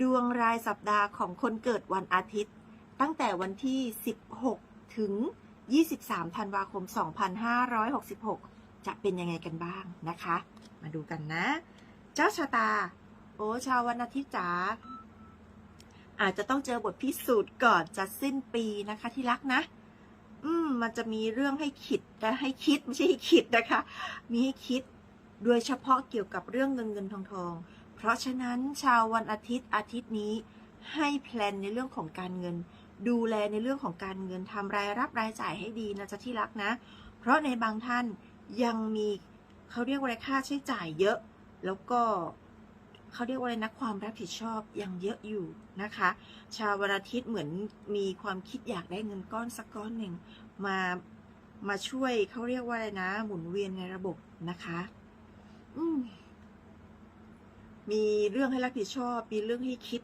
ดวงรายสัปดาห์ของคนเกิดวันอาทิตย์ ตั้งแต่วันที่ 16 ถึง 23 ธันวาคม 2566 จะเป็นยังไงกันบ้างนะคะ มาดูกันนะ เจ้าชะตา โอ้ชาววันอาทิตย์จ๋าอาจจะต้องเจอบทพิสูจน์ก่อนจะสิ้นปีนะคะที่รักนะ อืม มันจะมีเรื่องให้คิดนะให้คิดไม่ใช่ให้คิดนะคะ มีให้คิด โดยเฉพาะเกี่ยวกับเรื่องเงินเงินทองทอง เพราะฉะนั้นชาววันอาทิตย์อาทิตย์นี้ให้แพลนในเรื่องของการเงิน ดูแลในเรื่องของการเงินทำรายรับรายจ่ายให้ดีนะจ๊ะที่รักนะ เพราะในบางท่านยังมีเขาเรียกว่าอะไรค่าใช้จ่ายเยอะ แล้วก็เขาเรียกว่าอะไรนะความรับผิดชอบยังเยอะอยู่นะคะ ชาววันอาทิตย์เหมือนมีความคิดอยากได้เงินก้อนสักก้อนหนึ่งมามาช่วยเขาเรียกว่าอะไรนะ หมุนเวียนในระบบนะคะ อืม มีเรื่องให้รับผิดชอบ มีเรื่องให้คิด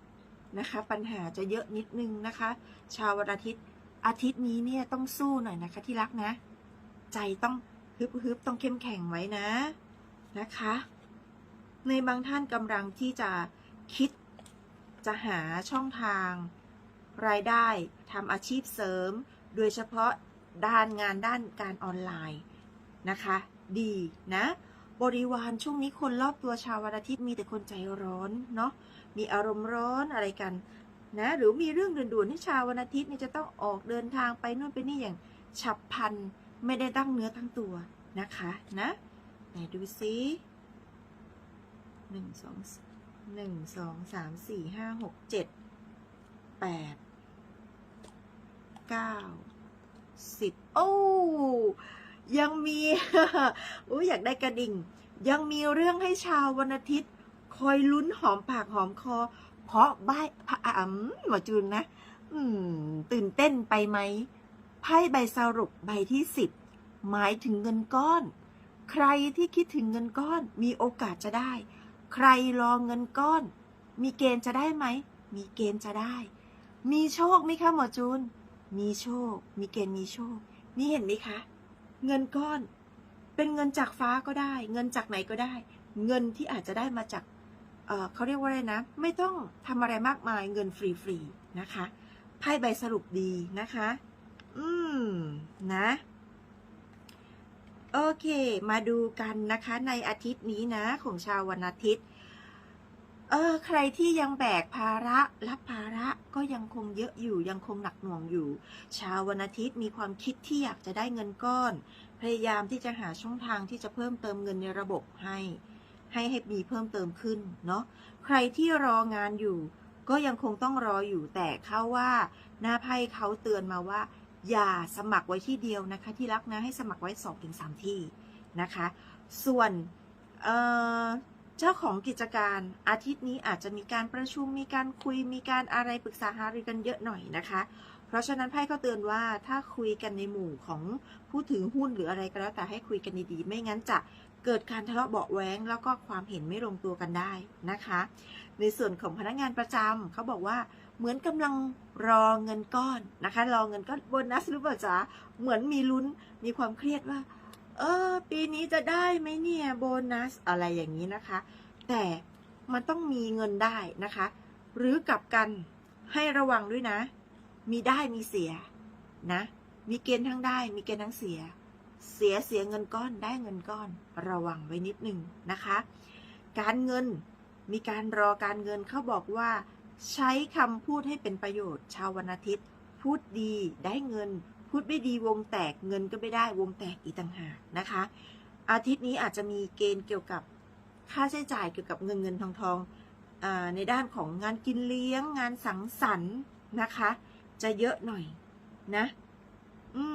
นะคะ ปัญหาจะเยอะนิดนึงนะคะ ชาววันอาทิตย์อาทิตย์นี้เนี่ยต้องสู้หน่อยนะคะที่รักนะ ใจต้องฮึบฮึบต้องเข้มแข็งไว้นะนะคะ ในบางท่านกำลังที่จะคิดจะหาช่องทาง รายได้ทำอาชีพเสริม โดยเฉพาะด้านงานด้านการออนไลน์นะคะ ดีนะ บริวารช่วงนี้คนรอบตัวชาววันอาทิตย์มีแต่คนใจร้อนเนาะมีอารมณ์ร้อนอะไรกันนะหรือมีเรื่องด่วนๆที่ชาววันอาทิตย์เนี่ยจะต้องออกเดินทางไปนู่นไปนี่อย่างฉับพลันไม่ได้ตั้งเนื้อตั้งตัวนะคะนะไหนดูซิหนึ่งสองหนึ่งสองสามสี่ห้าหกเจ็ดแปดเก้าสิบโอ้ ยังมีอุ้ยอยากได้กระดิ่ง ยังมีเรื่องให้ชาววันอาทิตย์ คอยลุ้นหอมปากหอมคอ เพราะใบพระอ่ำหมอจูนนะ อืม ตื่นเต้นไปไหมไพ่ใบสรุปใบที่สิบหมายถึงเงินก้อน ใครที่คิดถึงเงินก้อน มีโอกาสจะได้ ใครรอเงินก้อน มีเกณฑ์จะได้ไหม มีเกณฑ์จะได้ มีโชคไหมคะหมอจูน มีโชค มีเกณฑ์มีโชค นี่เห็นไหมคะ เงินก้อน เป็นเงินจากฟ้าก็ได้ เงินจากไหนก็ได้ เงินที่อาจจะได้มาจากเเขาเรียกว่าอะไรนะ ไม่ต้องทำอะไรมากมายเงินฟรีๆนะคะไพ่ใบสรุปดีนะคะ อืมนะโอเค มาดูกันนะคะในอาทิตย์นี้นะ ของชาววันอาทิตย์ ออ ใครที่ยังแบกภาระรับภาระก็ยังคงเยอะอยู่ยังคงหนักหน่วงอยู่ ชาววันอาทิตย์มีความคิดที่อยากจะได้เงินก้อน พยายามที่จะหาช่องทางที่จะเพิ่มเติมเงินในระบบให้ ให้ให้มีเพิ่มเติมขึ้นเนาะใครที่รองานอยู่ ก็ยังคงต้องรออยู่แต่เขาว่า หน้าไพ่เขาเตือนมาว่า อย่าสมัครไว้ที่เดียวนะคะ ที่รักนะให้สมัครไว้2องถึงสามที่นะคะ ส่วนเอ่อ เจ้าของกิจการอาทิตย์นี้อาจจะมีการประชุมมีการคุยมีการอะไรปรึกษาหารือกันเยอะหน่อยนะคะ เพราะฉะนั้นไพ่ก็เตือนว่าถ้าคุยกันในหมู่ของผู้ถือหุ้นหรืออะไรก็แล้วแต่ให้คุยกันดีๆ ไม่งั้นจะเกิดการทะเลาะเบาะแว้ง แล้วก็ความเห็นไม่ลงตัวกันได้นะคะ ในส่วนของพนักงานประจำเขาบอกว่าเหมือนกำลังรอเงินก้อนนะคะ รอเงินก้อนโบนัสหรือเปล่าจ๊ะเหมือนมีลุ้นมีความเครียดว่า เออ ปีนี้จะได้ไหมเนี่ยโบนัสอะไรอย่างนี้นะคะ แต่มันต้องมีเงินได้นะคะ หรือกลับกันให้ระวังด้วยนะ มีได้มีเสียนะ มีเกณฑ์ทั้งได้ มีเกณฑ์ทั้งเสีย เสียเสียเงินก้อนได้เงินก้อน ระวังไว้นิดหนึ่งนะคะ การเงินมีการรอการเงินเขาบอกว่า ใช้คำพูดให้เป็นประโยชน์ ชาววันอาทิตย์ พูดดีได้เงิน พูดไม่ดีวงแตกเงินก็ไม่ได้วงแตกอีกต่างหากนะคะ อาทิตย์นี้อาจจะมีเกณฑ์เกี่ยวกับค่าใช้จ่ายเกี่ยวกับเงินเงินทองทองอในด้านของงานกินเลี้ยง งานสังสรรค์นะคะ จะเยอะหน่อยนะ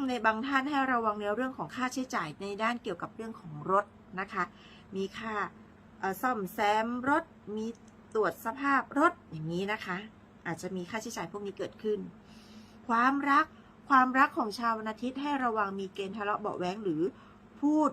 ในบางท่านให้ระวังในเรื่องของค่าใช้จ่ายในด้านเกี่ยวกับเรื่องของรถนะคะ มีค่าซ่อมแซมรถ มีตรวจสภาพรถอย่างนี้นะคะ อาจจะมีค่าใช้จ่ายพวกนี้เกิดขึ้น ความรัก ความรักของชาววันอาทิตย์ให้ระวังมีเกณฑ์ทะเลาะเบาะแวงหรือพูด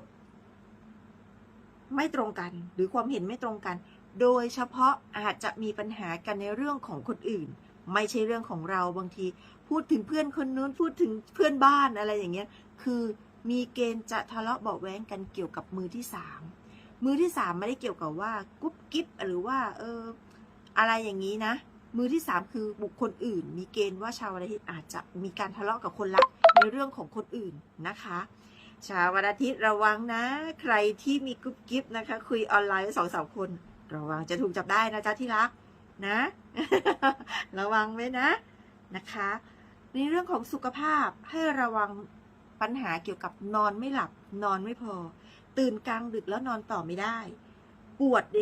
ไม่ตรงกัน หรือความเห็นไม่ตรงกัน โดยเฉพาะอาจจะมีปัญหากันในเรื่องของคนอื่น ไม่ใช่เรื่องของเราบางที พูดถึงเพื่อนคนนู้นพูดถึงเพื่อนบ้านอะไรอย่างเงี้ย คือมีเกณฑ์จะทะเลาะเบาะแวงกันเกี่ยวกับมือที่สามมือที่สามไม่ได้เกี่ยวกับว่ากุ๊บกิ๊บหรือว่า เออ อะไรอย่างนี้นะ มือที่สามคือบุคคลอื่น มีเกณฑ์ว่าชาววันอาทิตย์อาจจะมีการทะเลาะกับคนรักในเรื่องของคนอื่นนะคะ ชาววันอาทิตย์ระวังนะ ใครที่มีกุ๊บกิ๊บนะคะ คุยออนไลน์สองสามคน ระวังจะถูกจับได้นะจ๊ะที่รักนะ ระวังไว้นะนะคะ ในเรื่องของสุขภาพให้ระวังปัญหาเกี่ยวกับนอนไม่หลับนอนไม่พอ ตื่นกลางดึกแล้วนอนต่อไม่ได้ ปวดใน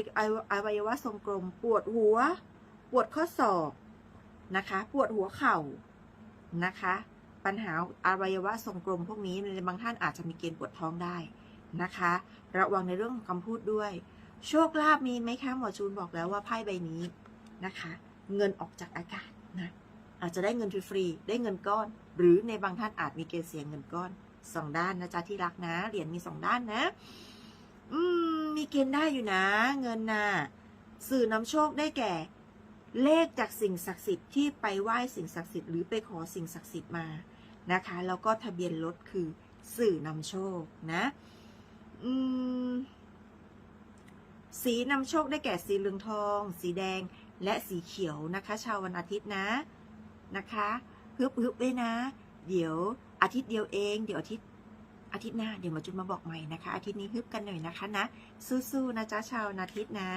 อวัยวะทรงกลม ปวดหัว ปวดข้อศอกนะคะ ปวดหัวเข่านะคะ ปัญหาอวัยวะทรงกลมพวกนี้ในบางท่านอาจจะมีเกณฑ์ปวดท้องได้นะคะ ระวังในเรื่องของคำพูดด้วย โชคลาภมีไหมคะหมอจูนบอกแล้วว่าไพ่ใบนี้นะคะ เงินออกจากอากาศนะอาจจะได้เงินฟรีๆได้เงินก้อน หรือในบางท่านอาจมีเกณฑ์เสียเงินก้อนสองด้านนะจ๊ะที่รักนะเหรียญมีสองด้านนะ อืม มีเกณฑ์ได้อยู่นะ เงินน่ะ สื่อนำโชคได้แก่ เลขจากสิ่งศักดิ์สิทธิ์ที่ไปไหว้สิ่งศักดิ์สิทธิ์หรือไปขอสิ่งศักดิ์สิทธิ์มานะคะแล้วก็ทะเบียนรถคือสื่อนำโชคนะสีนำโชคได้แก่สีเหลืองทอง สีแดงและสีเขียวนะคะ ชาววันอาทิตย์นะนะคะฮึบฮึบไว้นะ เดี๋ยวอาทิตย์เดียวเอง เดี๋ยวอาทิตย์อาทิตย์หน้าเดี๋ยวมาจุนมาบอกใหม่นะคะ อาทิตย์นี้ฮึบกันหน่อยนะคะนะ สู้ๆนะจ๊ะชาวนอาทิตย์นะ